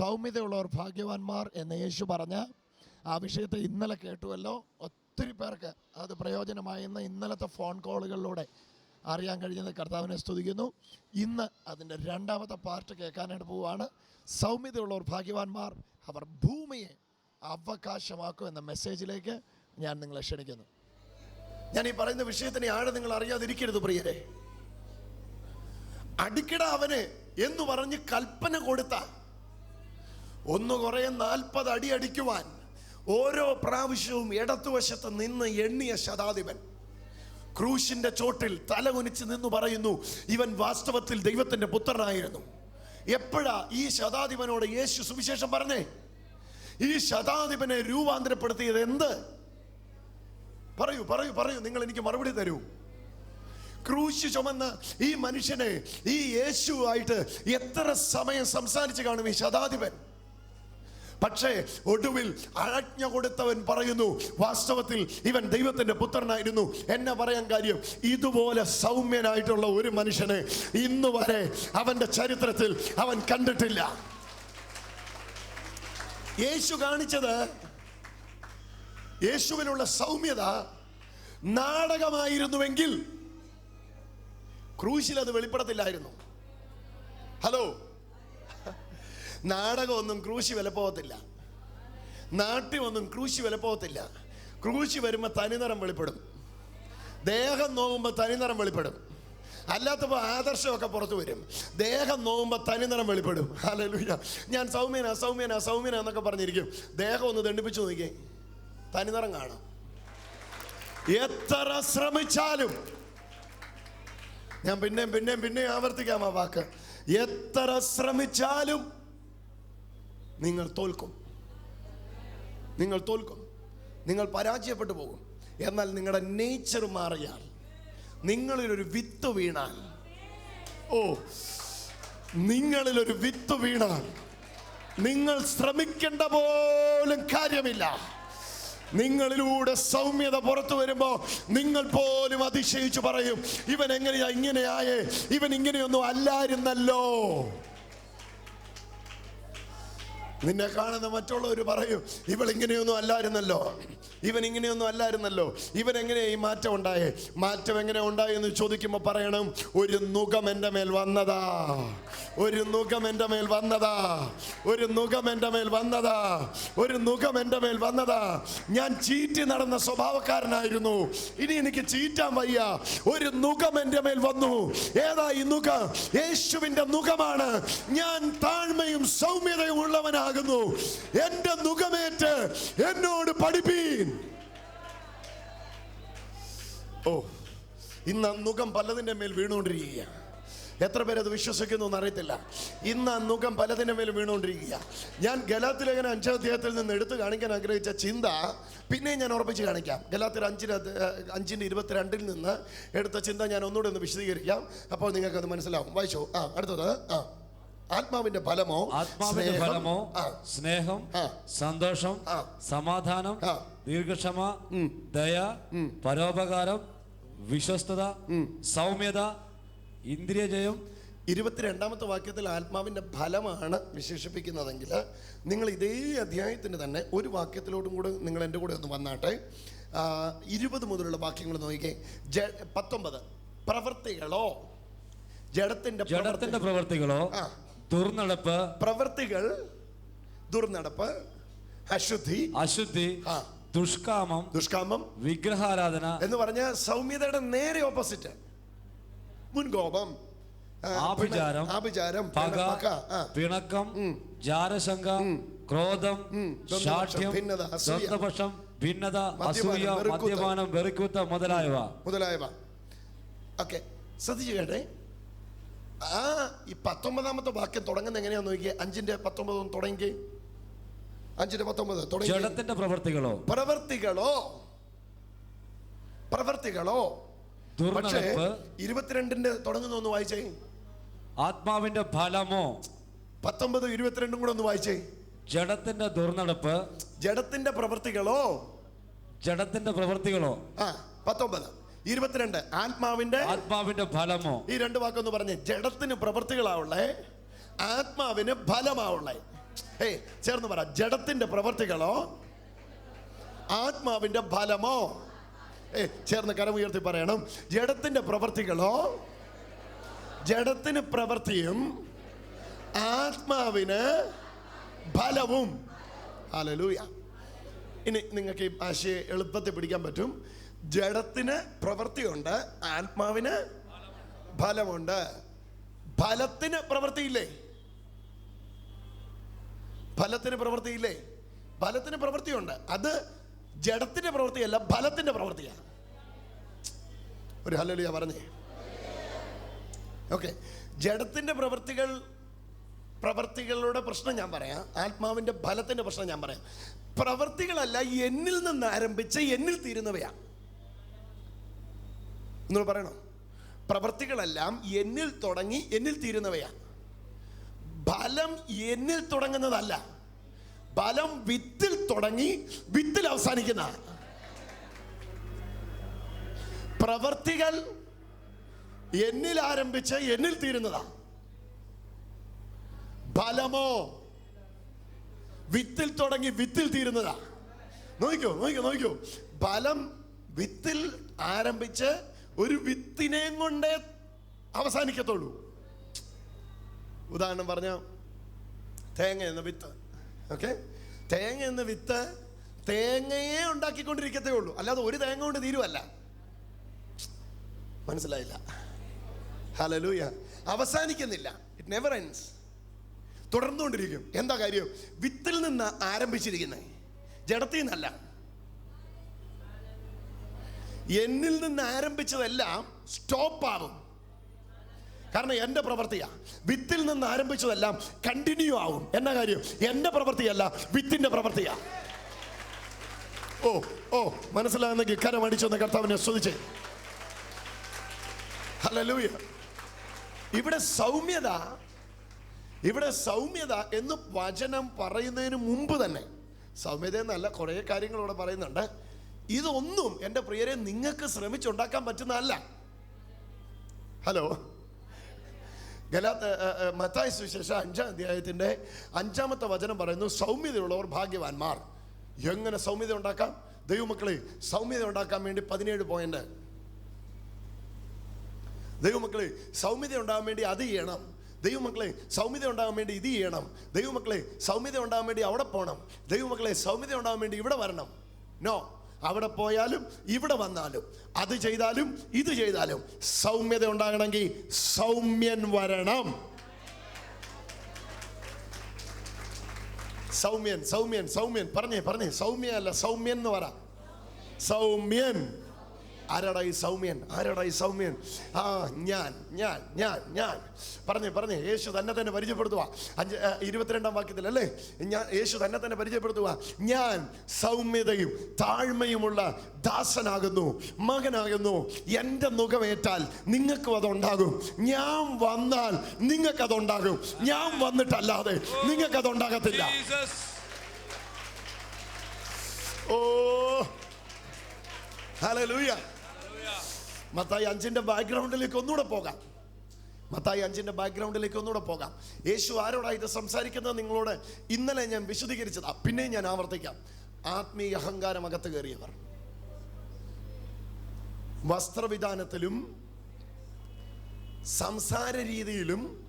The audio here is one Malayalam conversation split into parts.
സൗമ്യതയുള്ളവർ ഭാഗ്യവാന്മാർ എന്ന് യേശു പറഞ്ഞ ആ വിഷയത്തെ ഇന്നലെ കേട്ടുവല്ലോ. ഒത്തിരി പേർക്ക് അത് പ്രയോജനമായെന്ന് ഇന്നലത്തെ ഫോൺ കോളുകളിലൂടെ അറിയാൻ കഴിഞ്ഞത് കർത്താവിനെ സ്തുതിക്കുന്നു. ഇന്ന് അതിന്റെ രണ്ടാമത്തെ പാർട്ട് കേൾക്കാനായിട്ട് പോവുകയാണ്. സൗമ്യതയുള്ളവർ ഭാഗ്യവാന്മാർ അവർ ഭൂമിയെ അവകാശമാക്കും എന്ന മെസ്സേജിലേക്ക് ഞാൻ നിങ്ങളെ ക്ഷണിക്കുന്നു. ഞാൻ ഈ പറയുന്ന വിഷയത്തിന് ആഴം നിങ്ങൾ അറിയാതിരിക്കരുത് പ്രിയരെ. അടിക്കട അവന് എന്ന് പറഞ്ഞ് കൽപ്പന കൊടുത്ത ഒന്ന് കുറേ നാൽപ്പത് അടി അടിക്കുവാൻ ഓരോ പ്രാവശ്യവും ഇടത്തുവശത്ത് നിന്ന് എണ്ണിയ ശതാധിപൻ. ക്രൂശിന്റെ ചോട്ടിൽ തലകുനിച്ച് നിന്ന് പറയുന്നു ഇവൻ വാസ്തവത്തിൽ ദൈവത്തിന്റെ പുത്രനായിരുന്നു. എപ്പോഴാ ഈ ശതാധിപനോട് യേശു സുവിശേഷം പറഞ്ഞേ? ഈ ശതാധിപനെ രൂപാന്തരപ്പെടുത്തിയത് എന്ത്? പറയൂ പറയൂ പറയൂ നിങ്ങൾ എനിക്ക് മറുപടി തരൂ. ക്രൂശ് ചുമന്ന ഈ മനുഷ്യനെ ഈ യേശുവായിട്ട് എത്ര സമയം സംസാരിച്ച് കാണും ഈ ശതാധിപൻ? പക്ഷേ ഒടുവിൽ അഴജ്ഞ കൊടുത്തവൻ പറയുന്നു വാസ്തവത്തിൽ ഇവൻ ദൈവത്തിന്റെ പുത്രനായിരുന്നു. എന്നെ പറയാൻ കാര്യം ഇതുപോലെ സൗമ്യനായിട്ടുള്ള ഒരു മനുഷ്യനെ ഇന്ന് വരെ അവന്റെ ചരിത്രത്തിൽ അവൻ കണ്ടിട്ടില്ല. യേശു കാണിച്ചത് യേശുവിനുള്ള സൗമ്യത നാടകമായിരുന്നുവെങ്കിൽ ക്രൂശിൽ അത് വെളിപ്പെടത്തില്ലായിരുന്നു. ഹലോ നാടകമൊന്നും ക്രൂശി വില പോകത്തില്ല. നാട്യമൊന്നും ക്രൂശി വില പോകത്തില്ല. ക്രൂശി വരുമ്പോൾ തനിനിറം വെളിപ്പെടും. ദേഹം നോവുമ്പോൾ തനിനിറം വെളിപ്പെടും. അല്ലാത്തപ്പോൾ ആദർശമൊക്കെ പുറത്തു വരും. ദേഹം നോവുമ്പോൾ തനിനിറം വെളിപ്പെടും. അല്ലൂയ ഞാൻ സൗമ്യന സൗമ്യന സൗമ്യന എന്നൊക്കെ പറഞ്ഞിരിക്കും. ദേഹം ഒന്ന് ദണ്ഡിപ്പിച്ചു നോക്കിയേ. തനിനിറം കാണാം. എത്ര ശ്രമിച്ചാലും ഞാൻ പിന്നെയും പിന്നെയും പിന്നെയും ആവർത്തിക്കാം ആ വാക്ക്. എത്ര ശ്രമിച്ചാലും നിങ്ങൾ തോൽക്കും. നിങ്ങൾ തോൽക്കും. നിങ്ങൾ പരാജയപ്പെട്ടു പോകും. എന്നാൽ നിങ്ങളുടെ നേച്ചർ മാറിയാൽ നിങ്ങളിലൊരു വിത്ത് വീണാൽ ഓ നിങ്ങളിലൊരു വിത്ത് വീണാൽ നിങ്ങൾ ശ്രമിക്കേണ്ട പോലും കാര്യമില്ല. നിങ്ങളിലൂടെ സൗമ്യത പുറത്തു വരുമ്പോൾ നിങ്ങൾ പോലും അതിശയിച്ചു പറയും ഇവൻ എങ്ങനെയാ ഇങ്ങനെയായേ? ഇവൻ ഇങ്ങനെയൊന്നും അല്ലായിരുന്നല്ലോ. നിന്നെ കാണുന്ന മറ്റുള്ളവർ പറയും ഇവൾ ഇങ്ങനെയൊന്നും അല്ലായിരുന്നല്ലോ. ഇവൻ ഇങ്ങനെയൊന്നും അല്ലായിരുന്നല്ലോ. ഇവൻ എങ്ങനെ ഈ മാറ്റം ഉണ്ടായേ? മാറ്റം എങ്ങനെ ഉണ്ടായി എന്ന് ചോദിക്കുമ്പോൾ പറയണം ഒരു നുഖം എന്റെ മേൽ വന്നതാ. ഒരു നുഖം എന്റെ മേൽ വന്നതാ. ഒരു നുഖം എന്റെ മേൽ വന്നതാ. ഒരു നുഖം എന്റെ മേൽ വന്നതാ. ഞാൻ ചീറ്റി നടന്ന സ്വഭാവക്കാരനായിരുന്നു. ഇനി എനിക്ക് ചീറ്റാൻ വയ്യ. ഒരു നുഖം എന്റെ മേൽ വന്നു. ഏതാ ഈ നുഖം? യേശുവിന്റെ നുഖമാണ്. ഞാൻ താഴ്മയും സൗമ്യതയും ഉള്ളവനാകുന്നു എന്റെ നുഖമേറ്റ് എന്നോട് പഠിപ്പീൻ. ഓ ഇന്ന് നുഖം പലതിന്റെ മേൽ വീണുകൊണ്ടിരിക്കുക. എത്ര പേരത് വിശ്വസിക്കുന്നു എന്നറിയത്തില്ല. ഇന്ന് നുഖം പലതിന്റെ മേൽ വീണുകൊണ്ടിരിക്കുക. ഞാൻ ഗലാത്തിലേഖന അഞ്ചാം അധ്യായത്തിൽ നിന്ന് എടുത്തു കാണിക്കാൻ ആഗ്രഹിച്ച ചിന്ത പിന്നെയും ഞാൻ ഉറപ്പിച്ച് കാണിക്കാം. ഗലാത്തിൽ അഞ്ചിന് അഞ്ചിന്റെ ഇരുപത്തിരണ്ടിൽ നിന്ന് എടുത്ത ചിന്ത ഞാൻ ഒന്നുകൂടെ ഒന്ന് വിശദീകരിക്കാം. അപ്പോൾ നിങ്ങൾക്ക് അത് മനസ്സിലാവും. വായിച്ചോ? ആ അടുത്തത് ആ. ആത്മാവിന്റെ ഫലമോ? ആത്മാവിന്റെ ഫലമോ? സ്നേഹം സന്തോഷം സമാധാനം ദീർഘക്ഷമ ദയ പരോപകാരം വിശ്വസ്തത സൗമ്യത ഇന്ദ്രിയജയം. ഇരുപത്തിരണ്ടാമത്തെ വാക്യത്തിൽ ആത്മാവിന്റെ ഫലമാണ് വിശേഷിപ്പിക്കുന്നതെങ്കിൽ നിങ്ങൾ ഇതേ അധ്യായത്തിന് തന്നെ ഒരു വാക്യത്തിലോട്ടും കൂടെ നിങ്ങൾ എന്റെ കൂടെ ഒന്ന് വന്നാട്ടെ. ഇരുപത് മുതലുള്ള വാക്യങ്ങൾ നോക്കിക്കേ. ജ പത്തൊമ്പത്. പ്രവൃത്തികളോ ജഡത്തിന്റെ പ്രവർത്തികളോ? ആ. ദുർനടപ്പ്. പ്രവൃത്തികൾ ദുർനടപ്പ് അശുദ്ധി അശുദ്ധി ദുഷ്കാമം ദുഷ്കാമം വിഗ്രഹാരാധന. എന്ന് പറഞ്ഞ സൗമ്യതയുടെ നേരെ ഓപ്പോസിറ്റ്. മുൻകോപം ആഭിചാരം, ആഭിചാരം പക. പിണക്കം ജാരശങ്ക ക്രോധം ശാഠ്യം. ദ്വന്ദ്വപക്ഷം ഭിന്നത അസൂയ മദ്യപാനം വെറുക്കൂത്ത് മുതലായവ. മുതലായവ. ഓക്കെ. ശ്രദ്ധിച്ചു കേട്ടെ. ആ ഈ പത്തൊമ്പതാമത്തെ വാക്യം തുടങ്ങുന്നത് എങ്ങനെയാന്ന് നോക്കിയേ. അഞ്ചിന്റെ പത്തൊമ്പതും തുടങ്ങി അഞ്ചിന്റെ പത്തൊമ്പത് തുടങ്ങി പ്രവർത്തികളോ? പ്രവർത്തികളോ? പ്രവർത്തികളോ? പക്ഷേ ഇരുപത്തിരണ്ടിന്റെ തുടങ്ങുന്ന ഒന്ന് വായിച്ചേ. ആത്മാവിന്റെ ഫലമോ? പത്തൊമ്പത് ഇരുപത്തിരണ്ടും കൂടെ ഒന്ന് വായിച്ചേ. ജഡത്തിന്റെ ദുർനടപ്പ്. ജഡത്തിന്റെ പ്രവർത്തികളോ? ജഡത്തിന്റെ പ്രവർത്തികളോ? ആ പത്തൊമ്പത്. ഇരുപത്തിരണ്ട് ആത്മാവിന്റെ ആത്മാവിന്റെ ഫലമോ? ഈ രണ്ട് വാക്കൊന്ന് പറഞ്ഞ് ജഡത്തിന് പ്രവൃത്തികളാവുള്ളേ ആത്മാവിന് ഫലമാവുള്ളേ. ഏയ് ചേർന്ന് പറ ജഡത്തിന്റെ പ്രവർത്തികളോ? ആത്മാവിന്റെ ഫലമോ? ഏ ചേർന്ന് കരമുയർത്തി പറയണം. ജഡത്തിന്റെ പ്രവർത്തികളോ? ജഡത്തിന് പ്രവൃത്തിയും ആത്മാവിന് ഫലവും. ഹല്ലേലൂയ. ഇനി നിങ്ങൾക്ക് ഈ ആശയെ എളുപ്പത്തിൽ പിടിക്കാൻ പറ്റും. ജഡത്തിന് പ്രവൃത്തിയുണ്ട് ആത്മാവിന് ഫലമുണ്ട്. ഫലത്തിന് പ്രവൃത്തിയില്ലേ? ഫലത്തിന് പ്രവൃത്തിയില്ലേ? ഫലത്തിന് പ്രവൃത്തിയുണ്ട്. അത് ജഡത്തിന്റെ പ്രവൃത്തിയല്ല ഫലത്തിന്റെ പ്രവൃത്തിയാണ് ഒരു ഹലോലിയ പറഞ്ഞേ. ഓക്കെ. ജഡത്തിന്റെ പ്രവൃത്തികൾ പ്രവൃത്തികളുടെ പ്രശ്നം ഞാൻ പറയാം. ആത്മാവിന്റെ ഫലത്തിന്റെ പ്രശ്നം ഞാൻ പറയാം. പ്രവൃത്തികളല്ല എന്നിൽ നിന്ന് ആരംഭിച്ച് എന്നിൽ തീരുന്നവയാ. നിങ്ങൾ പറയണോ? പ്രവൃത്തികളെല്ലാം എന്നിൽ തുടങ്ങി എന്നിൽ തീരുന്നവയാണ്. ഫലം എന്നിൽ തുടങ്ങുന്നതല്ല. ഫലം വിത്തിൽ തുടങ്ങി വിത്തിൽ അവസാനിക്കുന്ന. പ്രവർത്തികൾ എന്നിൽ ആരംഭിച്ച് എന്നിൽ തീരുന്നതാ. ഫലമോ വിത്തിൽ തുടങ്ങി വിത്തിൽ തീരുന്നതാ. നോക്കിയോ നോക്കിയോ നോക്കിയോ ഫലം വിത്തിൽ ആരംഭിച്ച് ഒരു വിത്തിനെയും കൊണ്ടേ അവസാനിക്കത്തുള്ളൂ. ഉദാഹരണം പറഞ്ഞ തേങ്ങ എന്ന വിത്ത് ഓക്കെ? തേങ്ങ എന്ന വിത്ത് തേങ്ങയെ ഉണ്ടാക്കിക്കൊണ്ടിരിക്കത്തേ ഉള്ളൂ. അല്ലാതെ ഒരു തേങ്ങ കൊണ്ട് തീരുവല്ല. മനസ്സിലായില്ല. ഹലലൂയ അവസാനിക്കുന്നില്ല. ഇറ്റ് നെവർ എൻസ് തുടർന്നുകൊണ്ടിരിക്കും. എന്താ കാര്യം? വിത്തിൽ നിന്ന് ആരംഭിച്ചിരിക്കുന്നത് ജഡത്തിൽ നിന്നല്ല. എന്നിൽ നിന്ന് ആരംഭിച്ചതെല്ലാം സ്റ്റോപ്പ് കാരണം എന്റെ പ്രവൃത്തിയാ. വിത്തിൽ നിന്ന് ആരംഭിച്ചതെല്ലാം കണ്ടിന്യൂ ആവും. എന്ന കാര്യം? എന്റെ പ്രവൃത്തിയല്ല വിത്തിന്റെ പ്രവൃത്തിയാ. ഓ ഓ മനസ്സിലാകുന്നെങ്കിൽ കരം അടിച്ചെന്ന് കർത്താവിനെ സ്തുതിച്ചേ. ഹല്ലേലൂയ ഇവിടെ സൗമ്യത ഇവിടെ സൗമ്യത എന്ന് വചനം പറയുന്നതിന് മുമ്പ് തന്നെ സൗമ്യത എന്നല്ല കുറേ കാര്യങ്ങൾ ഇവിടെ പറയുന്നുണ്ട്. ഇതൊന്നും എന്റെ പ്രിയരെ നിങ്ങൾക്ക് ശ്രമിച്ചുണ്ടാക്കാൻ പറ്റുന്നതല്ല. ഹലോ. ഗലാത്ത മത്തായ സുശേഷ അഞ്ചാം അധ്യായത്തിന്റെ അഞ്ചാമത്തെ വചനം പറയുന്നു സൗമ്യതയുള്ളവർ ഭാഗ്യവാന്മാർ. എങ്ങനെ സൗമ്യത ഉണ്ടാക്കാം? ദൈവമക്കളെ സൗമ്യത ഉണ്ടാക്കാൻ വേണ്ടി പതിനേഴ് പോയിന്റ്. ദൈവമക്കളെ സൗമ്യത ഉണ്ടാകാൻ വേണ്ടി അത് ചെയ്യണം. ദൈവമക്കളെ സൗമ്യത ഉണ്ടാകാൻ വേണ്ടി ഇത് ചെയ്യണം. ദൈവമക്കളെ സൗമ്യത ഉണ്ടാകാൻ വേണ്ടി അവിടെ പോകണം. ദൈവമക്കളെ സൗമ്യത ഉണ്ടാകാൻ വേണ്ടി ഇവിടെ വരണം. നോ അവിടെ പോയാലും ഇവിടെ വന്നാലും അത് ചെയ്താലും ഇത് ചെയ്താലും സൗമ്യത ഉണ്ടാകണമെങ്കിൽ സൗമ്യൻ വരണം. സൗമ്യൻ സൗമ്യൻ സൗമ്യൻ പറഞ്ഞേ പറഞ്ഞേ സൗമ്യ അല്ല സൗമ്യൻ എന്ന് പറ. സൗമ്യൻ. ആരാടാ ഈ സൗമ്യൻ? ആരാടാ ഈ സൗമ്യൻ? ആ ഞാൻ ഞാൻ ഞാൻ ഞാൻ. പറഞ്ഞേ പറഞ്ഞേ യേശു തന്നെ തന്നെ പരിചയപ്പെടുത്തുക അഞ്ച് ഇരുപത്തിരണ്ടാം വാക്യത്തിൽ അല്ലേ? ഞാൻ യേശു തന്നെ തന്നെ പരിചയപ്പെടുത്തുക ഞാൻ സൗമ്യതയും താഴ്മയുമുള്ള ദാസനാകുന്നു മകനാകുന്നു. എന്റെ മുഖമേറ്റാൽ നിങ്ങൾക്കും അതുണ്ടാകും. ഞാൻ വന്നാൽ നിങ്ങൾക്കതുണ്ടാകും. ഞാൻ വന്നിട്ടല്ലാതെ നിങ്ങൾക്കതുണ്ടാകത്തില്ല. ഓ ഹല്ലേലൂയ. മത്തായി അഞ്ചിന്റെ ബാക്ക്ഗ്രൗണ്ടിലേക്ക് ഒന്നുകൂടെ പോകാം. മത്തായി അഞ്ചിന്റെ ബാക്ക്ഗ്രൗണ്ടിലേക്ക് ഒന്നുകൂടെ പോകാം. യേശു ആരോടാ ഇത് സംസാരിക്കുന്നത്? നിങ്ങളോട് ഇന്നലെ ഞാൻ വിശദീകരിച്ചതാ. പിന്നെയും ഞാൻ ആവർത്തിക്കാം. ആത്മീയ അഹങ്കാരം അകത്ത് കയറിയവർ. വസ്ത്രവിധാനത്തിലും സംസാര രീതിയിലും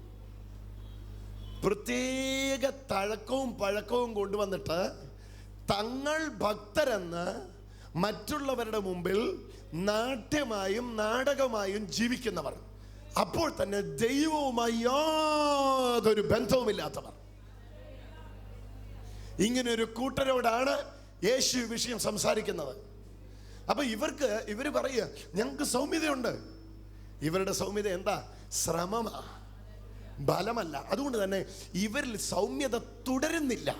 പ്രത്യേക തഴക്കവും പഴക്കവും കൊണ്ടുവന്നിട്ട് തങ്ങൾ ഭക്തരെന്ന് മറ്റുള്ളവരുടെ മുമ്പിൽ നാട്യമായും നാടകമായും ജീവിക്കുന്നവർ. അപ്പോൾ തന്നെ ദൈവവുമായി യാതൊരു ബന്ധവുമില്ലാത്തവർ. ഇങ്ങനെ ഒരു കൂട്ടരോടാണ് യേശു വിഷയം സംസാരിക്കുന്നത്. അപ്പൊ ഇവർക്ക് ഇവർ പറയുക ഞങ്ങൾക്ക് സൗമ്യതയുണ്ട്. ഇവരുടെ സൗമ്യത എന്താ? ശ്രമമാ. ബലമല്ല. അതുകൊണ്ട് തന്നെ ഇവരിൽ സൗമ്യത തുടരുന്നില്ല.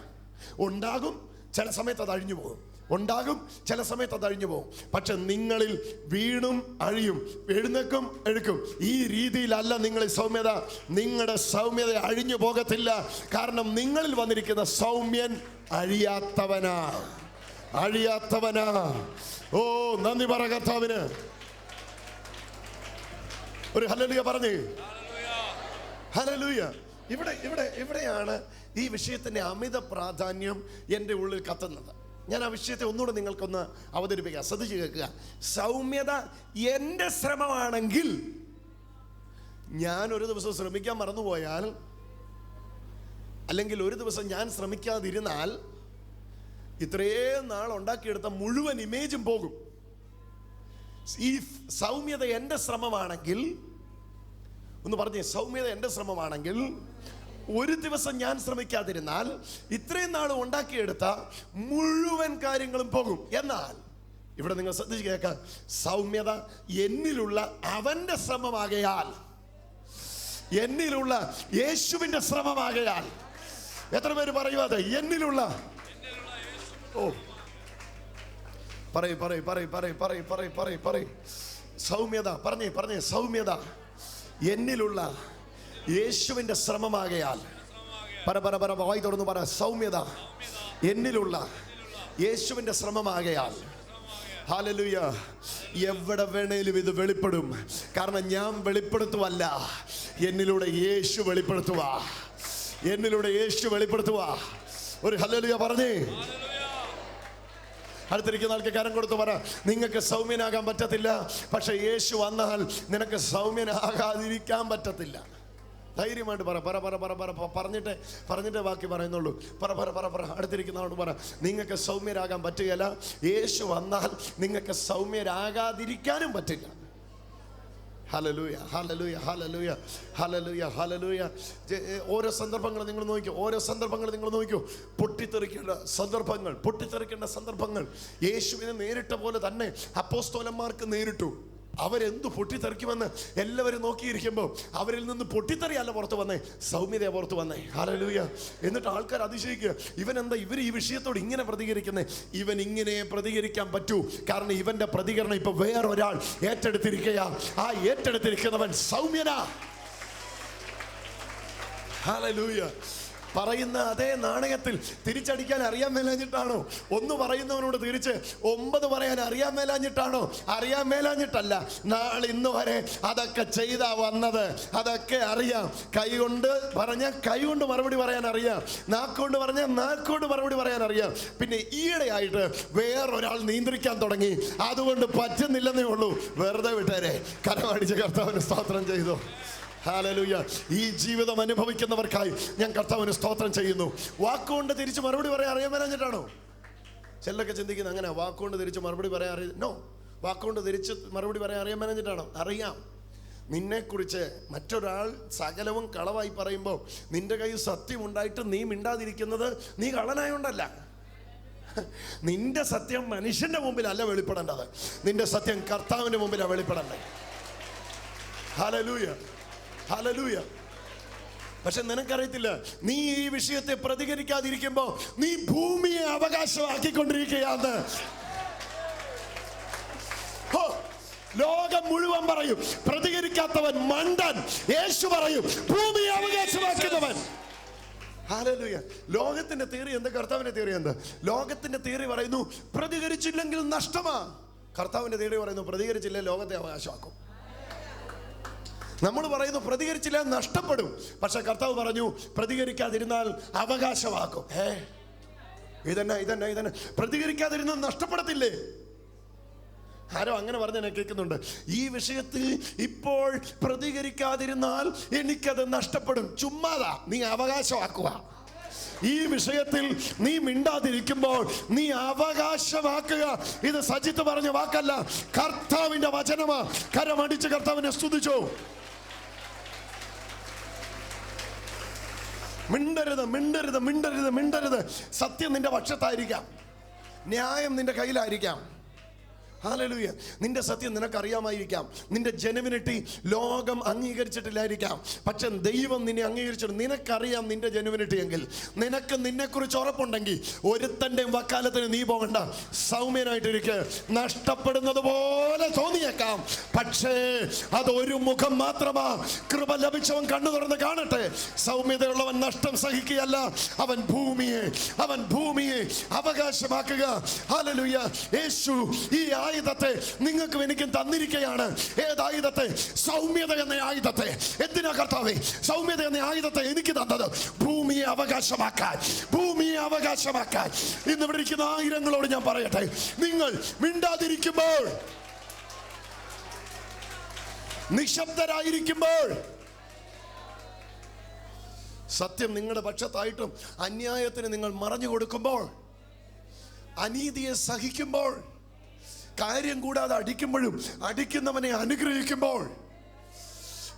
ഉണ്ടാകും ചില സമയത്ത് അത് അഴിഞ്ഞു പോകും ഉണ്ടാകും. ചില സമയത്ത് അത് അഴിഞ്ഞു പോകും. പക്ഷെ നിങ്ങളിൽ വീണും അഴിയും എഴുന്നേക്കും എഴുക്കും. ഈ രീതിയിലല്ല നിങ്ങളിൽ സൗമ്യത. നിങ്ങളുടെ സൗമ്യത അഴിഞ്ഞു പോകത്തില്ല. കാരണം നിങ്ങളിൽ വന്നിരിക്കുന്ന സൗമ്യൻ അഴിയാത്തവനാ. അഴിയാത്തവനാ. ഓ നന്ദി പറ കർത്താവിന്. ഒരു ഹലലുയ പറഞ്ഞേ. ഹലലുയ ഇവിടെ ഇവിടെ ഇവിടെയാണ് ഈ വിഷയത്തിന്റെ അമിത പ്രാധാന്യം എന്റെ ഉള്ളിൽ കത്തുന്നത്. ഞാൻ ആ വിഷയത്തെ ഒന്നുകൂടെ നിങ്ങൾക്കൊന്ന് അവതരിപ്പിക്കാം. ശ്രദ്ധിച്ച് കേൾക്കുക. സൗമ്യത എന്റെ ശ്രമമാണെങ്കിൽ ഞാൻ ഒരു ദിവസം ശ്രമിക്കാൻ മറന്നുപോയാൽ അല്ലെങ്കിൽ ഒരു ദിവസം ഞാൻ ശ്രമിക്കാതിരുന്നാൽ ഇത്രയും നാൾ ഉണ്ടാക്കിയെടുത്ത മുഴുവൻ ഇമേജും പോകും. ഈ സൗമ്യത എന്റെ ശ്രമമാണെങ്കിൽ ഒന്ന് പറഞ്ഞേ സൗമ്യത എന്റെ ശ്രമമാണെങ്കിൽ ഒരു ദിവസം ഞാൻ ശ്രമിക്കാതിരുന്നാൽ ഇത്രയും നാൾ ഉണ്ടാക്കിയെടുത്ത മുഴുവൻ കാര്യങ്ങളും പോകും. എന്നാൽ ഇവിടെ നിങ്ങൾ ശ്രദ്ധിച്ച് കേൾക്കാം. സൗമ്യത എന്നിലുള്ള അവന്റെ ശ്രമമാകയാൽ എന്നിലുള്ള യേശുവിന്റെ ശ്രമമാകയാൽ. എത്ര പേര് പറയൂ അത്? എന്നിലുള്ള. ഓ. പറയ് പറയ് പറയ് പറയ് പറയ് പറയ് പറയ് പറയ്. സൗമ്യത പറഞ്ഞേ പറഞ്ഞേ സൗമ്യത എന്നിലുള്ള യേശുവിന്റെ ശ്രമമാകയാൽ. പര പര പര വായി തുറന്നു പറ. സൗമ്യത എന്നിലുള്ള യേശുവിന്റെ ശ്രമമാകയാൽ. ഹാലലുയ എവിടെ വേണേലും ഇത് വെളിപ്പെടും. കാരണം ഞാൻ വെളിപ്പെടുത്തുവല്ല. എന്നിലൂടെ യേശു വെളിപ്പെടുത്തുക എന്നിലൂടെ യേശു വെളിപ്പെടുത്തുക ഒരു ഹലലുയ പറഞ്ഞേ. അടുത്തിരിക്കുന്ന ആൾക്ക് കരം കൊടുത്ത് പറ. നിങ്ങൾക്ക് സൗമ്യനാകാൻ പറ്റത്തില്ല. പക്ഷെ യേശു വന്നാൽ നിനക്ക് സൗമ്യനാകാതിരിക്കാൻ പറ്റത്തില്ല. ധൈര്യമായിട്ട് പറ പറ പറ പറ പറ പറഞ്ഞിട്ട് പറഞ്ഞിട്ട് ബാക്കി പറയുന്നുള്ളൂ. പറ പറ പറ പറ അടുത്തിരിക്കുന്നവരോട് പറ. നിങ്ങൾക്ക് സൗമ്യരാകാൻ പറ്റുകയില്ല. യേശു വന്നാൽ നിങ്ങൾക്ക് സൗമ്യരാകാതിരിക്കാനും പറ്റില്ല. ഹലലൂയ ഹലലൂയ ഹലലൂയ ഹലലൂയ ഹലലൂയ ഓരോ സന്ദർഭങ്ങൾ നിങ്ങൾ നോക്കിക്കോ ഓരോ സന്ദർഭങ്ങൾ നിങ്ങൾ നോക്കിക്കോ. പൊട്ടിത്തെറിക്കേണ്ട സന്ദർഭങ്ങൾ പൊട്ടിത്തെറിക്കേണ്ട സന്ദർഭങ്ങൾ. യേശുവിനെ നേരിട്ട പോലെ തന്നെ അപ്പോസ്തോലന്മാർക്ക് നേരിട്ടു. അവരെന്തു പൊട്ടിത്തെറിക്കുമെന്ന് എല്ലാവരും നോക്കിയിരിക്കുമ്പോൾ അവരിൽ നിന്ന് പൊട്ടിത്തെറിയല്ല പുറത്ത് വന്നേ സൗമ്യത പുറത്ത് വന്നേ. ഹലലൂയ എന്നിട്ട് ആൾക്കാർ അതിശയിക്കുക ഇവൻ എന്താ ഇവർ ഈ വിഷയത്തോട് ഇങ്ങനെ പ്രതികരിക്കുന്നത് ഇവൻ ഇങ്ങനെ പ്രതികരിക്കാൻ പറ്റൂ കാരണം ഇവന്റെ പ്രതികരണം ഇപ്പൊ വേറൊരാൾ ഏറ്റെടുത്തിരിക്കുക ആ ഏറ്റെടുത്തിരിക്കുന്നവൻ സൗമ്യനാ. ഹല്ലേലൂയ പറയുന്ന അതേ നാണയത്തിൽ തിരിച്ചടിക്കാൻ അറിയാൻ മേലാഞ്ഞിട്ടാണോ? ഒന്ന് പറയുന്നവനോട് തിരിച്ച് ഒമ്പത് പറയാൻ അറിയാൻ മേലാഞ്ഞിട്ടാണോ? അറിയാൻ മേലാഞ്ഞിട്ടല്ല. നാളെ ഇന്ന് വരെ അതൊക്കെ ചെയ്താ വന്നത്. അതൊക്കെ അറിയാം. കൈ കൊണ്ട് പറഞ്ഞാൽ കൈ കൊണ്ട് മറുപടി പറയാൻ അറിയാം. നാക്കുകൊണ്ട് പറഞ്ഞാൽ നാക്കുകൊണ്ട് മറുപടി പറയാൻ അറിയാം. പിന്നെ ഈയിടെയായിട്ട് വേറൊരാൾ നിയന്ത്രിക്കാൻ തുടങ്ങി. അതുകൊണ്ട് പറ്റുന്നില്ലെന്നേ ഉള്ളൂ. വെറുതെ വിട്ടേരെ. കരമടിച്ച് കർത്താവിന് സ്തോത്രം ചെയ്തു. ഹാലലൂയ. ഈ ജീവിതം അനുഭവിക്കുന്നവർക്കായി ഞാൻ കർത്താവിന് സ്തോത്രം ചെയ്യുന്നു. വാക്കുകൊണ്ട് തിരിച്ച് മറുപടി പറയാൻ അറിയാൻ പറഞ്ഞിട്ടാണോ ചിലരൊക്കെ ചിന്തിക്കുന്നത് അങ്ങനെ വാക്കുകൊണ്ട് തിരിച്ച് മറുപടി പറയാൻ അറിയ നോ വാക്കുകൊണ്ട് തിരിച്ച് മറുപടി പറയാൻ അറിയാൻ പറഞ്ഞിട്ടാണോ അറിയാം. നിന്നെക്കുറിച്ച് മറ്റൊരാൾ സകലവും കളവായി പറയുമ്പോൾ നിന്റെ കയ്യിൽ സത്യമുണ്ടായിട്ട് നീ മിണ്ടാതിരിക്കുന്നത് നീ കളനായോണ്ടല്ല നിന്റെ സത്യം മനുഷ്യന്റെ മുമ്പിലല്ല വെളിപ്പെടേണ്ടത്. നിന്റെ സത്യം കർത്താവിന്റെ മുമ്പിലാണ് വെളിപ്പെടേണ്ടത്. ഹലലൂയ ഹലലൂയ പക്ഷെ നിനക്കറിയത്തില്ല നീ ഈ വിഷയത്തെ പ്രതികരിക്കാതിരിക്കുമ്പോ നീ ഭൂമിയെ അവകാശമാക്കിക്കൊണ്ടിരിക്കുകയാണ്. ലോകം മുഴുവൻ പറയും പ്രതികരിക്കാത്തവൻ മണ്ടൻ യേശു പറയും ഭൂമിയെ അവകാശമാക്കുന്നവൻ. ഹാലലൂയ ലോകത്തിന്റെ തീറി എന്ത്? കർത്താവിന്റെ തീറി എന്ത്? ലോകത്തിന്റെ തീറി പറയുന്നു പ്രതികരിച്ചില്ലെങ്കിൽ നഷ്ടമാ. കർത്താവിന്റെ തീറി പറയുന്നു പ്രതികരിച്ചില്ല ലോകത്തെ അവകാശമാക്കും. നമ്മൾ പറയുന്നു പ്രതികരിച്ചില്ല നഷ്ടപ്പെടും. പക്ഷെ കർത്താവ് പറഞ്ഞു പ്രതികരിക്കാതിരുന്നാൽ അവകാശമാക്കും. ഏ ഇതന്നെ ഇതന്നെ ഇതന്നെ. പ്രതികരിക്കാതിരുന്നാൽ നഷ്ടപ്പെടത്തില്ലേ? ആരോ അങ്ങനെ പറഞ്ഞ ഞാൻ കേൾക്കുന്നുണ്ട്. ഈ വിഷയത്തിൽ ഇപ്പോൾ പ്രതികരിക്കാതിരുന്നാൽ എനിക്കത് നഷ്ടപ്പെടും. ചുമ്മാതാ നീ അവകാശമാക്കുക. ഈ വിഷയത്തിൽ നീ മിണ്ടാതിരിക്കുമ്പോൾ നീ അവകാശമാക്കുക. ഇത് സജിത്ത് പറഞ്ഞ വാക്കല്ല. കർത്താവിന്റെ വചനമാ. കരമടിച്ച് കർത്താവിനെ സ്തുതിച്ചോ. മിണ്ടരുത് മിണ്ടരുത് മിണ്ടരുത് മിണ്ടരുത്. സത്യം നിന്റെ പക്ഷത്തായിരിക്കാം. ന്യായം നിന്റെ കയ്യിലായിരിക്കാം. ഹാലലൂയ നിന്റെ സത്യം നിനക്കറിയാമായിരിക്കാം. നിന്റെ ജനുവിനിറ്റി ലോകം അംഗീകരിച്ചിട്ടില്ലായിരിക്കാം. പക്ഷെ ദൈവം നിന്നെ അംഗീകരിച്ചിട്ട് നിനക്കറിയാം നിന്റെ ജനുവിനിറ്റി എങ്കിൽ. നിനക്ക് നിന്നെക്കുറിച്ച് ഉറപ്പുണ്ടെങ്കിൽ ഒരുത്തന്റെയും വക്കാലത്തിന് നീ പോകണ്ട. സൗമ്യനായിട്ടിരിക്കുക നഷ്ടപ്പെടുന്നത് പോലെ തോന്നിയേക്കാം. പക്ഷേ അത് ഒരു മുഖം മാത്രമാ. കൃപ ലഭിച്ചവൻ കണ്ണു തുറന്ന് കാണട്ടെ. സൗമ്യതയുള്ളവൻ നഷ്ടം സഹിക്കുകയല്ല. അവൻ ഭൂമിയെ അവൻ ഭൂമിയെ അവകാശമാക്കുക. ഹാലലൂയ യേശു ഈ ആയുധത്തെ നിങ്ങൾക്കും എനിക്കും തന്നിരിക്കുകയാണ് ഏതായുധത്തെ സൗമ്യത എന്ന ആയുധത്തെ. എന്തിനാ കർത്താവേ? സൗമ്യത എന്ന ആയുധത്തെ എനിക്ക് തന്നത് ഭൂമിയെ അവകാശമാക്കാൻ. ഭൂമിയെ അവകാശമാക്കാൻ. ഇന്ന് ഇവിടെ ഇരിക്കുന്ന ആയിരങ്ങളോട് ഞാൻ പറയട്ടെ. നിങ്ങൾ മിണ്ടാതിരിക്കുമ്പോൾ നിശബ്ദരായിരിക്കുമ്പോൾ സത്യം നിങ്ങളുടെ പക്ഷത്തായിട്ടും അന്യായത്തിന് നിങ്ങൾ മറഞ്ഞു കൊടുക്കുമ്പോൾ അനീതിയെ സഹിക്കുമ്പോൾ കാര്യം കൂടാതെ അടിക്കുമ്പോഴും അടിക്കുന്നവനെ അനുഗ്രഹിക്കുമ്പോൾ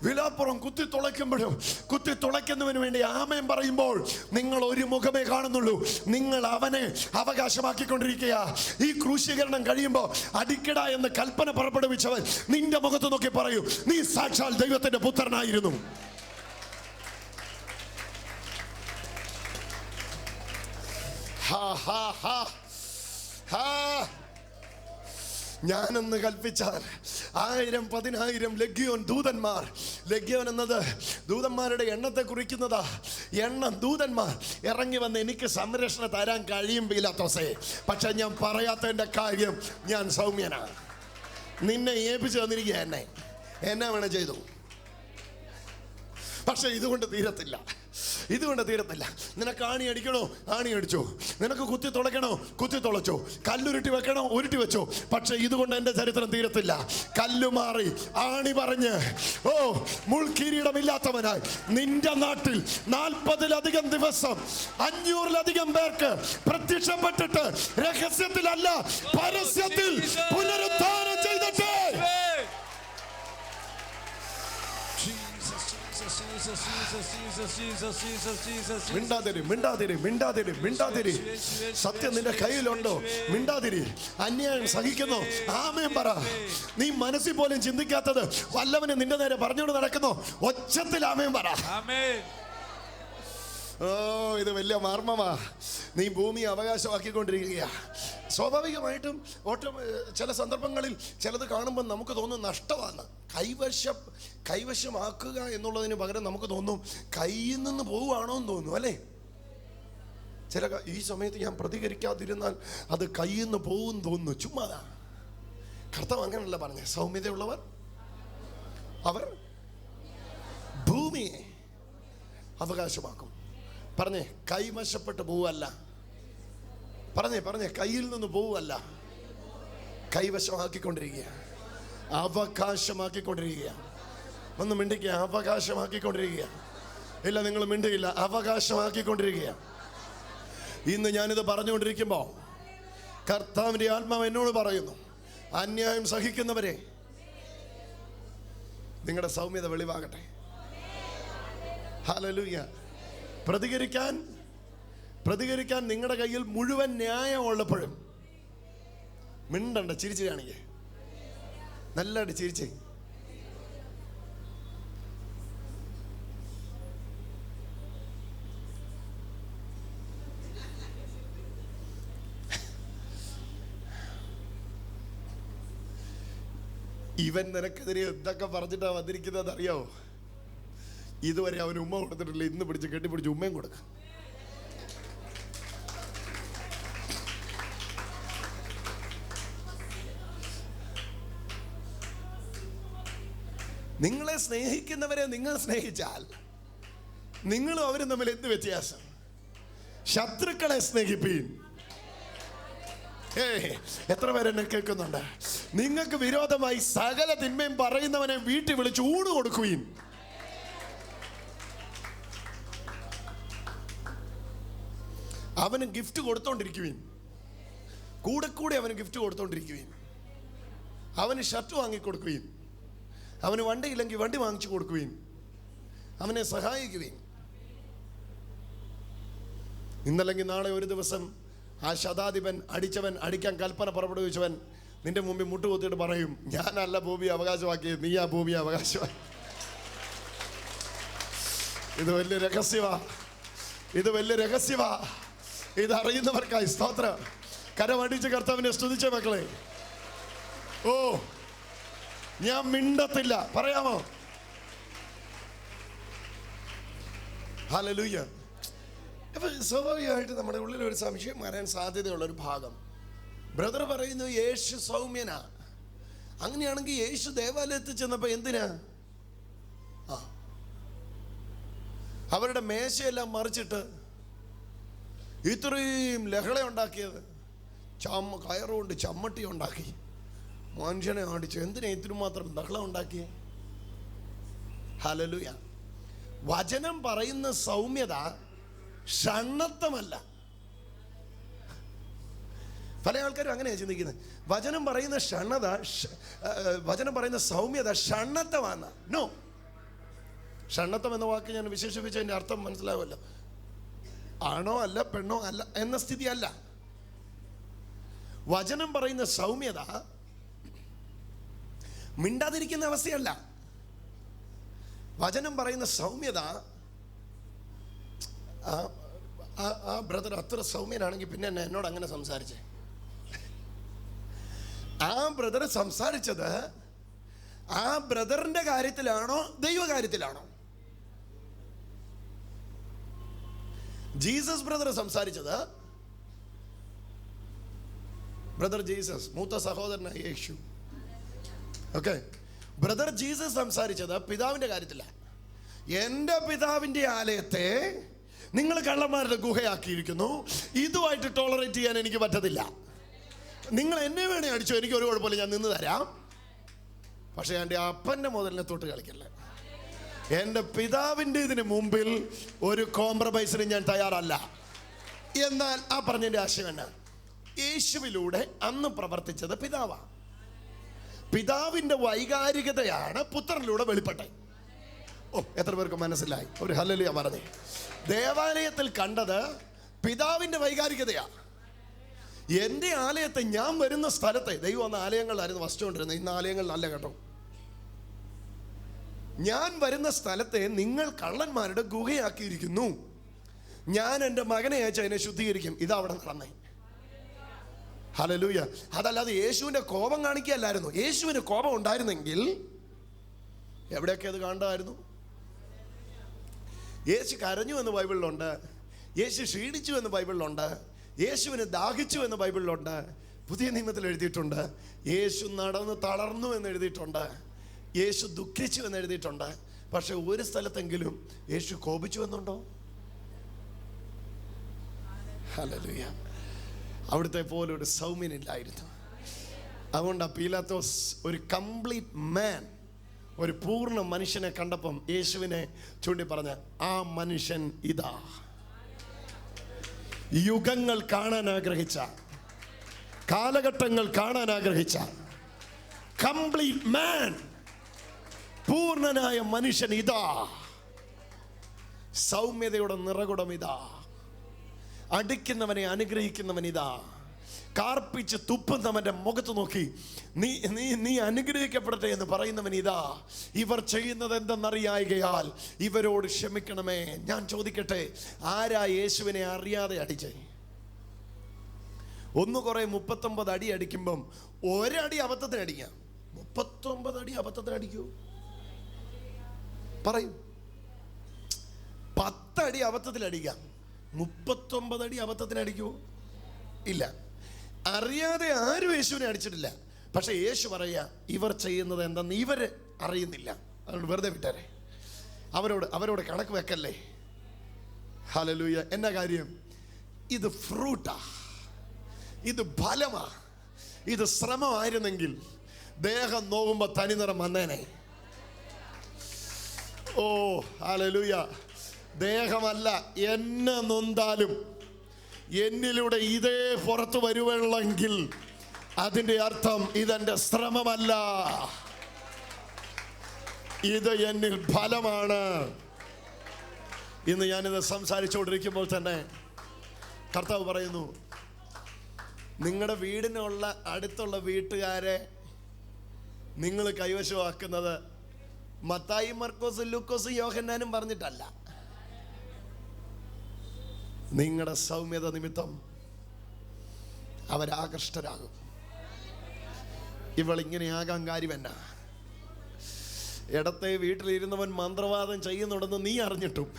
വിലാപ്പുറം കുത്തി തുളയ്ക്കുമ്പോഴും കുത്തി തുളയ്ക്കുന്നവന് വേണ്ടി ആമയം പറയുമ്പോൾ നിങ്ങൾ ഒരു മുഖമേ കാണുന്നുള്ളൂ. നിങ്ങൾ അവനെ അവകാശമാക്കിക്കൊണ്ടിരിക്കുക ഈ ക്രൂശീകരണം കഴിയുമ്പോൾ അടിക്കട എന്ന് കൽപ്പന പുറപ്പെടുവിച്ചവൻ നിന്റെ മുഖത്ത് നോക്കി പറയൂ നീ സാക്ഷാൽ ദൈവത്തിന്റെ പുത്രനായിരുന്നു. ഹാ ഹാ ഹാ. ഹാ. ഞാനെന്ന് കൽപ്പിച്ചാൽ ആയിരം പതിനായിരം ലഗ്യോൻ ദൂതന്മാർ ലഗ്യോൻ എന്നത് ദൂതന്മാരുടെ എണ്ണത്തെ കുറിക്കുന്നതാ. എണ്ണം ദൂതന്മാർ ഇറങ്ങി വന്ന് എനിക്ക് സംരക്ഷണം തരാൻ കഴിയും പീലാത്തോസേ. പക്ഷെ ഞാൻ പറയാത്തതിന്റെ കാര്യം ഞാൻ സൗമ്യനാണ്. നിന്നെ ഏൽപ്പിച്ചു തന്നിരിക്കുക എന്നെ. എന്നെ വേണം ചെയ്തു. പക്ഷെ ഇതുകൊണ്ട് തീരത്തില്ല. ഇതുകൊണ്ട് തീരത്തില്ല. നിനക്ക് ആണി അടിക്കണോ? ആണി അടിച്ചോ. നിനക്ക് കുത്തി തുളയ്ക്കണോ? കുത്തി തുളച്ചോ. കല്ലുരുട്ടി വെക്കണോ? ഉരുട്ടി വെച്ചോ. പക്ഷെ ഇതുകൊണ്ട് എന്റെ ചരിത്രം തീരത്തില്ല. കല്ലു മാറി ആണി പറഞ്ഞ് ഓ മുൾക്കിരീടമില്ലാത്തവനായി. നിന്റെ നാട്ടിൽ നാൽപ്പതിലധികം ദിവസം അഞ്ഞൂറിലധികം പേർക്ക് പ്രത്യക്ഷപ്പെട്ടിട്ട് രഹസ്യത്തിലല്ല പരസ്യത്തിൽ പുനരുദ്ധാനം മിണ്ടാതിരി മിണ്ടാതിരി മിണ്ടാതിരി മിണ്ടാതിരി. സത്യം നിന്റെ കയ്യിലുണ്ടോ? മിണ്ടാതിരി. അന്യായം സഹിക്കുന്നു. ആമയം പറ. നീ മനസ്സിൽ പോലും ചിന്തിക്കാത്തത് വല്ലവന് നിന്റെ നേരെ പറഞ്ഞുകൊണ്ട് നടക്കുന്നു. ഒച്ചത്തിൽ ആമയം പറ. ഓ ഇത് വലിയ മർമ്മമാ. നീ ഭൂമി അവകാശമാക്കിക്കൊണ്ടിരിക്കുക സ്വാഭാവികമായിട്ടും ഓട്ടം ചില സന്ദർഭങ്ങളിൽ ചിലത് കാണുമ്പോൾ നമുക്ക് തോന്നും നഷ്ടമാണ്. കൈവശം കൈവശമാക്കുക എന്നുള്ളതിന് പകരം നമുക്ക് തോന്നും കയ്യിൽ നിന്ന് പോവുകയാണോ എന്ന് തോന്നും അല്ലേ? ചില ഈ സമയത്ത് ഞാൻ പ്രതികരിക്കാതിരുന്നാൽ അത് കയ്യിൽ നിന്ന് പോകും തോന്നുന്നു. ചുമ്മാ കർത്താവ് അങ്ങനല്ല പറഞ്ഞേ. സൗമ്യതയുള്ളവർ അവർ ഭൂമിയെ അവകാശമാക്കും. പറഞ്ഞേ കൈവശപ്പെട്ട് പോവല്ല പറഞ്ഞേ പറഞ്ഞേ കയ്യിൽ നിന്ന് പോവല്ല കൈവശമാക്കിക്കൊണ്ടിരിക്കുക അവകാശമാക്കിക്കൊണ്ടിരിക്കുക. ഒന്ന് മിണ്ടിക്കുക. അവകാശമാക്കിക്കൊണ്ടിരിക്കുക. ഇല്ല നിങ്ങൾ മിണ്ടിയില്ല അവകാശമാക്കിക്കൊണ്ടിരിക്കുക. ഇന്ന് ഞാനിത് പറഞ്ഞുകൊണ്ടിരിക്കുമ്പോൾ കർത്താവിന്റെ ആത്മാവ് എന്നോട് പറയുന്നു അന്യായം സഹിക്കുന്നവരെ നിങ്ങളുടെ സൗമ്യത വെളിവാകട്ടെ. ഹലലൂയ പ്രതികരിക്കാൻ പ്രതികരിക്കാൻ നിങ്ങളുടെ കയ്യിൽ മുഴുവൻ ന്യായം ഉള്ളപ്പോഴും മിണ്ടണ്ട ചിരിച്ചു കാണിക്കേ. നല്ലതായിട്ട് ചിരിച്ചേ. ഇവൻ നിനക്കെതിരെ എന്തൊക്കെ പറഞ്ഞിട്ടാ വന്നിരിക്കുന്നത് അറിയാവോ? ഇതുവരെ അവന് ഉമ്മ കൊടുത്തിട്ടില്ല ഇന്ന് പിടിച്ച് കെട്ടിപ്പിടിച്ച് ഉമ്മയും കൊടുക്കാം. നിങ്ങളെ സ്നേഹിക്കുന്നവരെ നിങ്ങൾ സ്നേഹിച്ചാൽ നിങ്ങളും അവരും തമ്മിൽ എന്ത് വ്യത്യാസം? ശത്രുക്കളെ സ്നേഹിപ്പീൻ. ഏ എത്ര പേരെന്നെ കേൾക്കുന്നുണ്ട്? നിങ്ങൾക്ക് വിരോധമായി സകല തിന്മയും പറയുന്നവനെ വീട്ടിൽ വിളിച്ച് ഊണ് കൊടുക്കുകയും അവന് ഗിഫ്റ്റ് കൊടുത്തോണ്ടിരിക്കുവീൻ. കൂടെ കൂടെ അവന് ഗിഫ്റ്റ് കൊടുത്തോണ്ടിരിക്കുവീൻ. അവന് ഷർട്ട് വാങ്ങിക്കൊടുക്കുകയും അവന് വണ്ടിയില്ലെങ്കിൽ വണ്ടി വാങ്ങിച്ചു കൊടുക്കുകയും അവനെ സഹായിക്കുകയും ഇന്നല്ലെങ്കിൽ നാളെ ഒരു ദിവസം ആ ശതാധിപൻ അടിച്ചവൻ അടിക്കാൻ കൽപ്പന പുറപ്പെടുവിച്ചവൻ നിന്റെ മുമ്പിൽ മുട്ടുകുത്തിയിട്ട് പറയും ഞാനല്ല ഭൂമി അവകാശമാക്കിയത് നീ ആ ഭൂമി അവകാശമാക്കി ഇത് വലിയ രഹസ്യമാ. ഇത് വലിയ രഹസ്യമാ. ഇത് അറിയുന്നവർക്കായി സ്തോത്രം കരമടിച്ച് കർത്താവിനെ സ്തുതിച്ച മക്കളെ. ഓ ഞാൻ മിണ്ടത്തില്ല. പറയാമോ? ഹല്ലേലൂയ. അപ്പൊ സ്വാഭാവികമായിട്ട് നമ്മുടെ ഉള്ളിൽ ഒരു സംശയം വരാൻ സാധ്യതയുള്ള ഒരു ഭാഗം. ബ്രദർ പറയുന്നു യേശു സൗമ്യനാ. അങ്ങനെയാണെങ്കിൽ യേശു ദേവാലയത്തിൽ ചെന്നപ്പോ എന്തിനാ? ആ. അവരുടെ മേശയെല്ലാം മറിച്ചിട്ട് ഇത്രയും ലഹള ഉണ്ടാക്കിയത്. ചമ്മ കയറുകൊണ്ട് ചമ്മട്ടി ഉണ്ടാക്കി. മനുഷ്യനെ അടിച്ചു എന്തിനാ ഇത്തിരി മാത്രം ലഹള ഉണ്ടാക്കിയേ? ഹലലുയ വചനം പറയുന്ന സൗമ്യത ഷണ്ണത്വമല്ല പല ആൾക്കാരും അങ്ങനെയാണ് ചിന്തിക്കുന്നത് വചനം പറയുന്ന ഷണ്ണത വചനം പറയുന്ന സൗമ്യത ഷണ്ണത്വമാണ് നോ ഷണ്ണത്വം എന്ന വാക്ക് ഞാൻ വിശേഷിപ്പിച്ചതിന്റെ അർത്ഥം മനസ്സിലാവുമല്ലോ. ആണോ അല്ല പെണ്ണോ അല്ല എന്ന സ്ഥിതി അല്ല വചനം പറയുന്ന സൗമ്യത മിണ്ടാതിരിക്കുന്ന അവസ്ഥയല്ല. വചനം പറയുന്ന സൗമ്യത ആ- ബ്രദർ അത്ര സൗമ്യനാണെങ്കിൽ പിന്നെ എന്നെ എന്നോട് അങ്ങനെ സംസാരിച്ചേ? ആ ബ്രദർ സംസാരിച്ചത് ആ ബ്രദറിന്റെ കാര്യത്തിലാണോ ദൈവകാര്യത്തിലാണോ? ജീസസ് ബ്രദർ സംസാരിച്ചത്? ബ്രദർ ജീസസ് മൂത്ത സഹോദരനായ യേശു. ഓക്കെ ബ്രദർ ജീസസ് സംസാരിച്ചത് പിതാവിന്റെ കാര്യത്തില. എന്റെ പിതാവിന്റെ ആലയത്തെ നിങ്ങൾ കള്ളന്മാരുടെ ഗുഹയാക്കിയിരിക്കുന്നു. ഇതുമായിട്ട് ടോളറേറ്റ് ചെയ്യാൻ എനിക്ക് പറ്റത്തില്ല. നിങ്ങൾ എന്നെ വേണേ അടിച്ചോ എനിക്ക് ഒരു കുഴപ്പമില്ല ഞാൻ നിന്ന് തരാം. പക്ഷേ എന്റെ അപ്പന്റെ മുതലിനെ തൊട്ട് കളിക്കല്ലേ? എന്റെ പിതാവിന്റെ ഇതിന് മുമ്പിൽ ഒരു കോംപ്രമൈസിന് ഞാൻ തയ്യാറല്ല. എന്നാൽ ആ പറഞ്ഞതിന്റെ ആശയം എന്നാ? യേശുവിലൂടെ അന്ന് പ്രവർത്തിച്ചത് പിതാവാണ് പിതാവിന്റെ വൈകാരികതയാണ് പുത്രനിലൂടെ വെളിപ്പെട്ടത്. ഓ എത്ര പേർക്ക് മനസ്സിലായി? ഒരു ഹല്ലലിയ പറഞ്ഞേ. ദേവാലയത്തിൽ കണ്ടത് പിതാവിന്റെ വൈകാരികതയാണ് എന്റെ ആലയത്തെ ഞാൻ വരുന്ന സ്ഥലത്തെ ദൈവം അന്ന് ആലയങ്ങളിലായിരുന്നു വസിച്ചുകൊണ്ടിരുന്നത്. ഇന്ന് ആലയങ്ങളിലല്ല കേട്ടോ. ഞാൻ വരുന്ന സ്ഥലത്തെ നിങ്ങൾ കള്ളന്മാരുടെ ഗുഹയാക്കിയിരിക്കുന്നു. ഞാൻ എന്റെ മകനെ അയച്ച് അതിനെ ശുദ്ധീകരിക്കും. ഇതാ അവിടെ നടന്നേ. ഹലലൂയ അതല്ലാതെ യേശുവിന്റെ കോപം കാണിക്കുകയല്ലായിരുന്നു. യേശുവിന് കോപം ഉണ്ടായിരുന്നെങ്കിൽ എവിടെയൊക്കെ അത് കാണുമായിരുന്നു യേശു കരഞ്ഞു എന്ന് ബൈബിളിലുണ്ട്. യേശു ക്ഷീണിച്ചു എന്ന് ബൈബിളിലുണ്ട്. യേശുവിന് ദാഹിച്ചു എന്ന് ബൈബിളിലുണ്ട്. പുതിയ നിയമത്തിൽ എഴുതിയിട്ടുണ്ട്. യേശു നടന്ന് തളർന്നു എന്ന് എഴുതിയിട്ടുണ്ട്. യേശു ദുഃഖിച്ചു എന്ന് എഴുതിയിട്ടുണ്ട്. പക്ഷെ ഒരു സ്ഥലത്തെങ്കിലും യേശു കോപിച്ചു എന്നുണ്ടോ ഹലലുയ അവിടുത്തെ പോലെ ഒരു സൗമ്യനില്ലായിരുന്നു. അതുകൊണ്ട് പീലാത്തോസ് ഒരു കംപ്ലീറ്റ് മാൻ ഒരു പൂർണ മനുഷ്യനെ കണ്ടപ്പം യേശുവിനെ ചൂണ്ടി പറഞ്ഞ ആ മനുഷ്യൻ ഇതാ. യുഗങ്ങൾ കാണാൻ ആഗ്രഹിച്ച കാലഘട്ടങ്ങൾ കാണാൻ ആഗ്രഹിച്ച കംപ്ലീറ്റ് മാൻ. പൂർണനായ മനുഷ്യൻ ഇതാ. സൗമ്യതയുടെ നിറകുടം ഇതാ. അടിക്കുന്നവനെ അനുഗ്രഹിക്കുന്നവൻ ഇതാ. കാർപ്പിച്ച് തുപ്പുന്നവന്റെ മുഖത്ത് നോക്കി. നീ നീ നീ അനുഗ്രഹിക്കപ്പെടട്ടെ എന്ന് പറയുന്നവൻ ഇതാ. ഇവർ ചെയ്യുന്നത് എന്തെന്നറിയായികയാൽ ഇവരോട് ക്ഷമിക്കണമേ. ഞാൻ ചോദിക്കട്ടെ ആരാ യേശുവിനെ അറിയാതെ അടിച്ചേ? ഒന്ന് കുറെ മുപ്പത്തൊമ്പത് അടി അടിക്കുമ്പം ഒരടി അബദ്ധത്തിന് അടിക്കാം മുപ്പത്തൊമ്പത് അടി അബദ്ധത്തിന് അടിക്കൂ പറയൂ. പത്തടി അബദ്ധത്തിൽ അടിക്കാം മുപ്പത്തൊമ്പത് അടി അബദ്ധത്തിന് അടിക്കുമോ ഇല്ല. അറിയാതെ ആരും യേശുവിനെ അടിച്ചിട്ടില്ല. പക്ഷെ യേശു പറയുക ഇവർ ചെയ്യുന്നത് എന്തെന്ന് ഇവർ അറിയുന്നില്ല. അതുകൊണ്ട് വെറുതെ വിട്ടേരെ. അവരോട് അവരോട് കണക്ക് വെക്കല്ലേ? ഹലലൂയ എന്നാ കാര്യം? ഇത് ഫ്രൂട്ടാ. ഇത് ഫലമാ. ഇത് ശ്രമമായിരുന്നെങ്കിൽ ദേഹം നോവുമ്പോ തനിനിറം വന്നേനെ. ഓ ഹലലൂയ ദേഹമല്ല എന്നെ നൊന്താലും. എന്നിലൂടെ ഇതേ പുറത്ത് വരുവുള്ളെങ്കിൽ അതിന്റെ അർത്ഥം ഇതെന്റെ ശ്രമമല്ല. ഇത് എന്നിൽ ഫലമാണ്. ഇന്ന് ഞാനിത് സംസാരിച്ചുകൊണ്ടിരിക്കുമ്പോൾ തന്നെ കർത്താവ് പറയുന്നു നിങ്ങളുടെ വീടിനുള്ള അടുത്തുള്ള വീട്ടുകാരെ നിങ്ങൾ കൈവശമാക്കുന്നത് മത്തായി മർക്കോസ് ലൂക്കോസ് യോഹന്നാനും പറഞ്ഞിട്ടല്ല. നിങ്ങളുടെ സൗമ്യത നിമിത്തം അവരാകൃഷ്ടരാകും. ഇവൾ ഇങ്ങനെയാകാൻ കാര്യം എന്നാ? ഇടത്തെ വീട്ടിലിരുന്നവൻ മന്ത്രവാദം ചെയ്യുന്നുണ്ടെന്ന് നീ അറിഞ്ഞിട്ടും.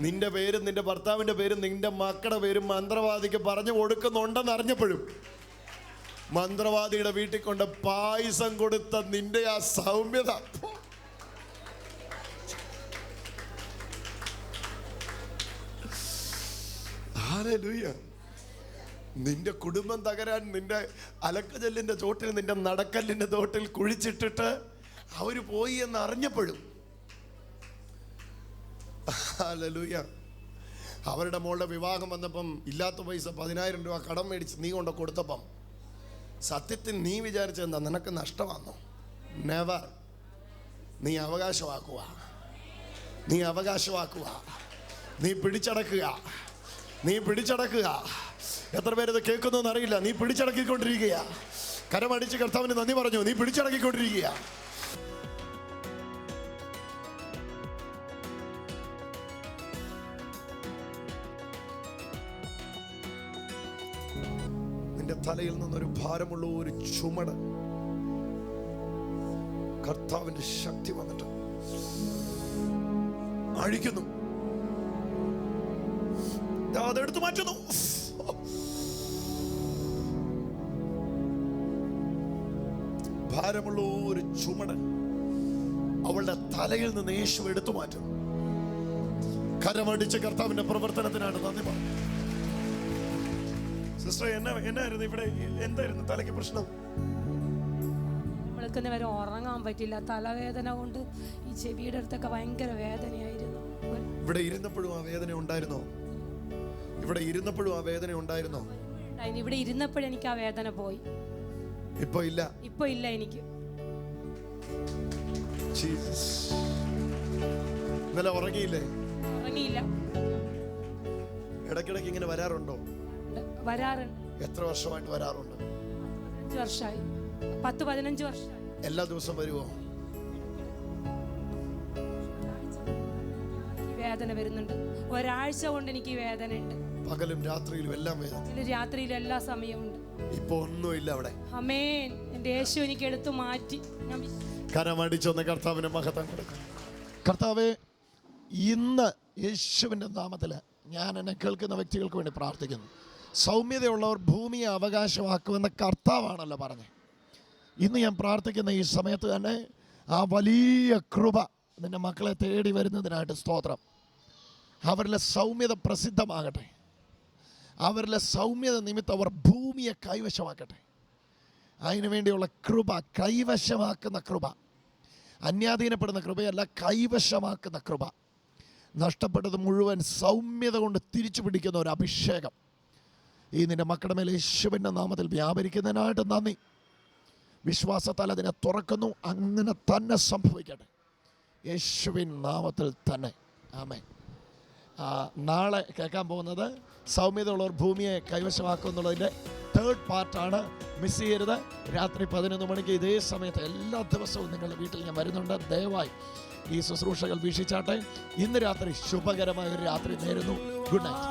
നിന്റെ പേരും നിന്റെ ഭർത്താവിന്റെ പേരും നിന്റെ മക്കളുടെ പേരും മന്ത്രവാദിക്ക് പറഞ്ഞു കൊടുക്കുന്നുണ്ടെന്ന് അറിഞ്ഞപ്പോഴും മന്ത്രവാദിയുടെ വീട്ടിൽ കൊണ്ട് പായസം കൊടുത്ത നിന്റെ ആ സൗമ്യത. ഹല്ലേലൂയ. നിന്റെ കുടുംബം തകരാൻ നിന്റെ അലക്കജല്ലിന്റെ ചോട്ടിൽ നിന്റെ നടക്കല്ലിന്റെ തോട്ടിൽ കുഴിച്ചിട്ടിട്ട് അവർ പോയി എന്ന് അറിഞ്ഞപ്പോഴും ഹാലലൂയ. അവരുടെ മോളുടെ വിവാഹം വന്നപ്പം ഇല്ലാത്ത പൈസ പതിനായിരം രൂപ കടം മേടിച്ച് നീ കൊണ്ട് കൊടുത്തപ്പം സത്യത്തിൽ നീ വിചാരിച്ചെന്താ നിനക്ക് നഷ്ടമാണോ നെവർ നീ അവകാശമാക്കുക. നീ അവകാശമാക്കുക. നീ പിടിച്ചടക്കുക. നീ പിടിച്ചടക്കുക. എത്ര പേരത് കേൾക്കുന്നതെന്ന് കേൾക്കുന്നു എന്നറിയില്ല നീ പിടിച്ചടക്കിക്കൊണ്ടിരിക്കുക. കരമടിച്ച് കർത്താവിന് നന്ദി പറഞ്ഞു. നീ പിടിച്ചടക്കിക്കൊണ്ടിരിക്കുക. നിന്റെ തലയിൽ നിന്നൊരു ഭാരമുള്ള ഒരു ചുമട് കർത്താവിന്റെ ശക്തി വന്നിട്ട് അഴിക്കുന്നു. അതെടുത്തു മാറ്റുന്നു. ഭാരമുള്ള ഒരു ചുമട് അവളുടെ തലയിൽ നിന്ന് യേശു എടുത്തു മാറ്റും കരമടിച്ച കർത്താവിന്റെ പ്രവർത്തനത്തിനാണ് നന്ദി പറഞ്ഞു സിസ്റ്റർ എന്നാ എന്നായിരുന്നു ഇവിടെ എന്തായിരുന്നു തലയ്ക്ക് പ്രശ്നം? നമ്മൾക്ക് വരെ ഉറങ്ങാൻ പറ്റില്ല. തലവേദന കൊണ്ട് ഈ ചെവിയുടെ അടുത്തൊക്കെ ഭയങ്കര വേദനയായിരുന്നു. ഇവിടെ ഇരുന്നപ്പോഴും ആ വേദന ഉണ്ടായിരുന്നോ? ഇവിടെ ഇരുന്നപ്പോഴും ആ വേദന ഉണ്ടായിരുന്നോ. ഇവിടെ ഇരുന്നപ്പോഴും എനിക്ക് ആ വേദന പോയി. ഇപ്പൊ ഇല്ല? ഇപ്പൊ ഇല്ല എനിക്ക്. ഇന്നലെ ഉറങ്ങിയില്ലേ? ഉറങ്ങിയില്ല. ഇടയ്ക്കിടയ്ക്ക് ഇങ്ങനെ വരാറുണ്ടോ? വരാറുണ്ട്. എത്ര വർഷമായിട്ട് വരാറുണ്ട്? അഞ്ച് വർഷമായി. പത്ത് പതിനഞ്ച് വർഷം എല്ലാ ദിവസവും വരുമോ വേദന വരുന്നുണ്ട്. ഒരാഴ്ച കൊണ്ട് എനിക്ക് വേദന ഉണ്ട് പകലും രാത്രിയിലും എല്ലാം വേദന. രാത്രിയിൽ എല്ലാ സമയവും ഇപ്പൊ ഒന്നുമില്ല അവിടെ. അമേൻ എന്റെ യേശു എനിക്ക് എടുത്തു മാറ്റി. കരമടിച്ചൊന്ന് കർത്താവിന് മഹത്വം കൊടുക്കും. കർത്താവെ ഇന്ന് യേശുവിന്റെ നാമത്തിൽ ഞാൻ എന്നെ കേൾക്കുന്ന വ്യക്തികൾക്ക് വേണ്ടി പ്രാർത്ഥിക്കുന്നു. സൗമ്യതയുള്ളവർ ഭൂമിയെ അവകാശമാക്കുമെന്ന കർത്താവാണല്ലോ പറഞ്ഞത്. ഇന്ന് ഞാൻ പ്രാർത്ഥിക്കുന്ന ഈ സമയത്ത് തന്നെ ആ വലിയ കൃപ നിന്റെ മക്കളെ തേടി വരുന്നതിനായിട്ട് സ്തോത്രം. അവരിലെ സൗമ്യത പ്രസിദ്ധമാകട്ടെ. അവരിലെ സൗമ്യത നിമിത്തം അവർ ഭൂമിയെ കൈവശമാക്കട്ടെ. അതിനു വേണ്ടിയുള്ള കൃപ കൈവശമാക്കുന്ന കൃപ. അന്യാധീനപ്പെടുന്ന കൃപയല്ല കൈവശമാക്കുന്ന കൃപ. നഷ്ടപ്പെട്ടത് മുഴുവൻ സൗമ്യത കൊണ്ട് തിരിച്ചു പിടിക്കുന്ന ഒരു അഭിഷേകം. ഈ നിന്റെ മക്കളുടെ മേലെ യേശുവിന്റെ നാമത്തിൽ വ്യാപരിക്കുന്നതിനായിട്ട് നന്ദി. വിശ്വാസത്താൽ അതിനെ തുറക്കുന്നു അങ്ങനെ തന്നെ സംഭവിക്കട്ടെ. യേശുവിൻ നാമത്തിൽ തന്നെ. ആമേ നാളെ കേൾക്കാൻ പോകുന്നത് സൗമ്യതയുള്ളവർ ഭൂമിയെ കൈവശമാക്കുന്നുള്ളതിന്റെ തേർഡ് പാർട്ടാണ് മിസ് ചെയ്യരുത്. രാത്രി പതിനൊന്ന് മണിക്ക് ഇതേ സമയത്ത് എല്ലാ ദിവസവും നിങ്ങളുടെ വീട്ടിൽ ഞാൻ വരുന്നുണ്ട്. ദയവായി ഈ ശുശ്രൂഷകൾ വീക്ഷിച്ചാട്ടെ. ഇന്ന് രാത്രി ശുഭകരമായ ഒരു രാത്രി നേരുന്നു. Good night